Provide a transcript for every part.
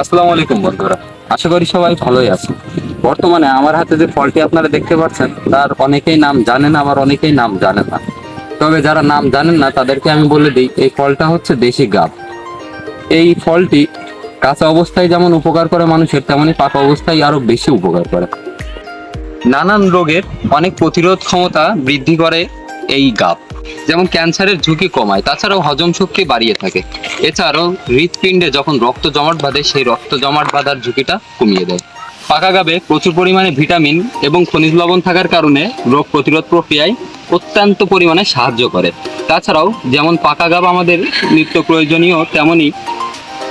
আসসালামু আলাইকুম বন্ধুরা, আশা করি সবাই ভালোই আছে বর্তমানে আমার হাতে যে ফলটি আপনারা দেখতে পাচ্ছেন, তার অনেকেই নাম জানেন আবার অনেকেই নাম জানেন না। তবে যারা নাম জানেন না, তাদেরকে আমি বলে দিই, এই ফলটা হচ্ছে দেশি গাব। এই ফলটি কাঁচা অবস্থায় যেমন উপকার করে মানুষের, তেমনই পাকা অবস্থায় আরও বেশি উপকার করে। নানান রোগের অনেক প্রতিরোধ ক্ষমতা বৃদ্ধি করে এই গাব। যেমন ক্যান্সারের ঝুঁকি কমায়, তাছাড়াও হজম শক্তি বাড়িয়ে থাকে। এছাড়াও হৃৎপিণ্ডে যখন রক্ত জমাট বাঁধে, সেই রক্ত জমাট বাঁধার ঝুঁকিটা কমিয়ে দেয়। পাকা গাবে প্রচুর পরিমাণে ভিটামিন এবং খনিজ লবণ থাকার কারণে রোগ প্রতিরোধ প্রক্রিয়ায় অত্যন্ত পরিমাণে সাহায্য করে। তাছাড়াও যেমন পাকা গাব আমাদের নিত্য প্রয়োজনীয় তেমনই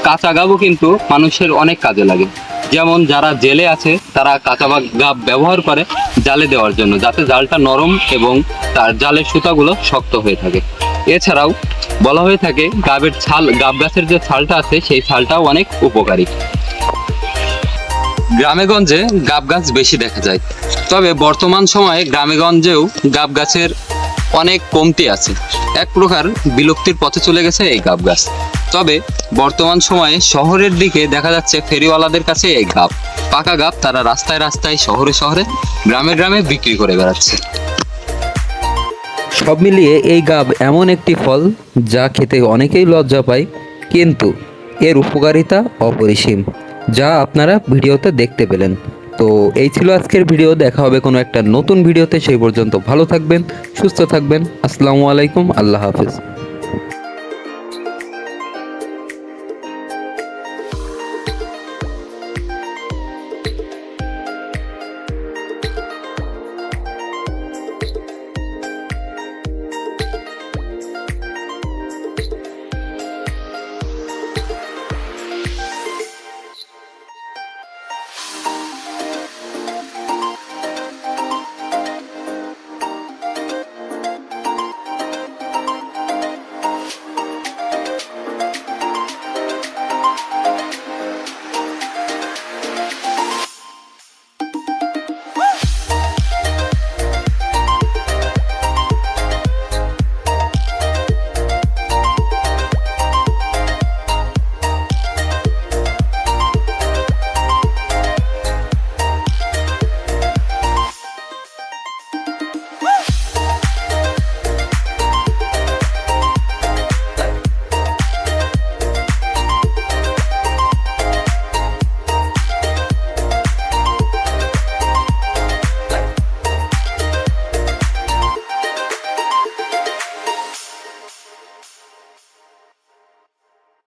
কাঁচা গাবও কিন্তু মানুষের অনেক কাজে লাগে। যেমন যারা জেলে আছে, তারা কাঁচা গাব ব্যবহার করে জালে দেওয়ার জন্য, যাতে জালটা নরম এবং তার জালের সুতাগুলো শক্ত হয়ে থাকে। এছাড়াও বলা হয়ে থাকে, গাবের ছাল, গাব গাছের যে ছালটা আছে, সেই ছালটাও অনেক উপকারী। গ্রামেগঞ্জে গাব গাছ বেশি দেখা যায়। তবে বর্তমান সময়ে গ্রামেগঞ্জেও গাব গাছের অনেক কমতি আছে। এক প্রকার বিলুপ্তির পথে চলে গেছে এই গাব গাছ। তবে বর্তমান সময়ে শহরের দিকে দেখা যাচ্ছে ফেরিওয়ালাদের কাছে এই গাব। পাকা গাব তারা রাস্তায় রাস্তায় শহরে শহরে, গ্রামে গ্রামে বিক্রি করে বেড়াচ্ছে। সব মিলিয়ে এই গাব এমন একটি ফল যা খেতে অনেকেই লজ্জা পায়, কিন্তু এর উপকারিতা অপরিসীম, যা আপনারা ভিডিওতে দেখতে পেলেন। তো এই ছিল আজকের ভিডিও, দেখা হবে কোনো একটা নতুন ভিডিওতে, সেই পর্যন্ত ভালো থাকবেন, সুস্থ থাকবেন, আসসালামু আলাইকুম, আল্লাহ হাফিজ।